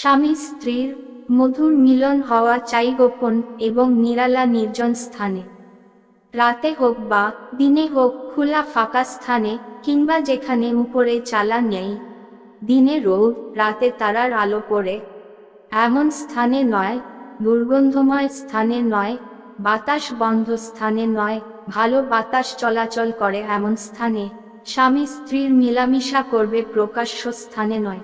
স্বামী স্ত্রীর মধুর মিলন হওয়া চাই গোপন এবং নিরালা নির্জন স্থানে। রাতে হোক বা দিনে হোক খোলা ফাঁকা স্থানে কিংবা যেখানে উপরে চালা নেই, দিনে রোদ, রাতে তারার আলো পড়ে। এমন স্থানে নয়, দুর্গন্ধময় স্থানে নয়, বাতাস বন্ধ স্থানে নয়, ভালো বাতাস চলাচল করে এমন স্থানে। স্বামী স্ত্রীর মিলামিশা করবে প্রকাশ্য স্থানে নয়।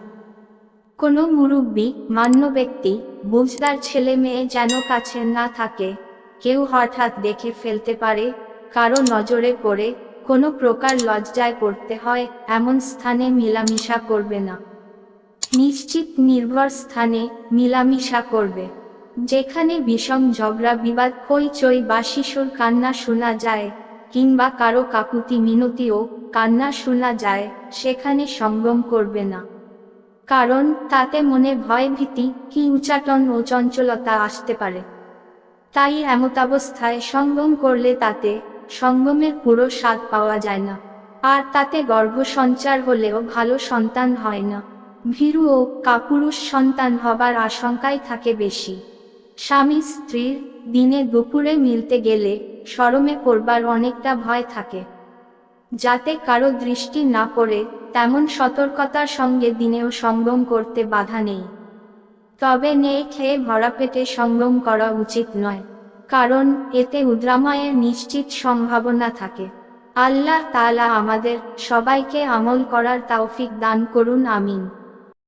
কোনো মুরব্বী, মান্য ব্যক্তি, বুঝদার ছেলে মেয়ে যেন কাছে না থাকে। কেউ হঠাৎ দেখে ফেলতে পারে, কারও নজরে পড়ে, কোনো প্রকার লজ্জায় পড়তে হয়, এমন স্থানে মিলামিশা করবে না। নিশ্চিত নির্ভর স্থানে মিলামিশা করবে। যেখানে বিষম ঝগড়া, বিবাদ, হইচই বা শিশুর কান্না শোনা যায়, কিংবা কারও কাকুতি মিনতিও কান্না শোনা যায়, সেখানে সঙ্গম করবে না। কারণ তাতে মনে ভয় ভীতি কি উচাটন ও চঞ্চলতা আসতে পারে। তাই এমতাবস্থায় সঙ্গম করলে তাতে সঙ্গমের পুরো স্বাদ পাওয়া যায় না। আর তাতে গর্ভ সঞ্চার হলেও ভালো সন্তান হয় না। ভীরু ও কাপুরুষ সন্তান হবার আশঙ্কাই থাকে বেশি। স্বামী স্ত্রীর দিনে দুপুরে মিলতে গেলে সরমে পড়বার অনেকটা ভয় থাকে। যাতে কারও দৃষ্টি না পড়ে, তেমন সতর্কতার সঙ্গে দিনেও সঙ্গম করতে বাধা নেই। তবে নেই খেয়ে ভরা পেটে সঙ্গম করা উচিত নয়, কারণ এতে উদ্রাময়ের নিশ্চিত সম্ভাবনা থাকে। আল্লাহ তালা আমাদের সবাইকে আমল করার তাওফিক দান করুন, আমিন।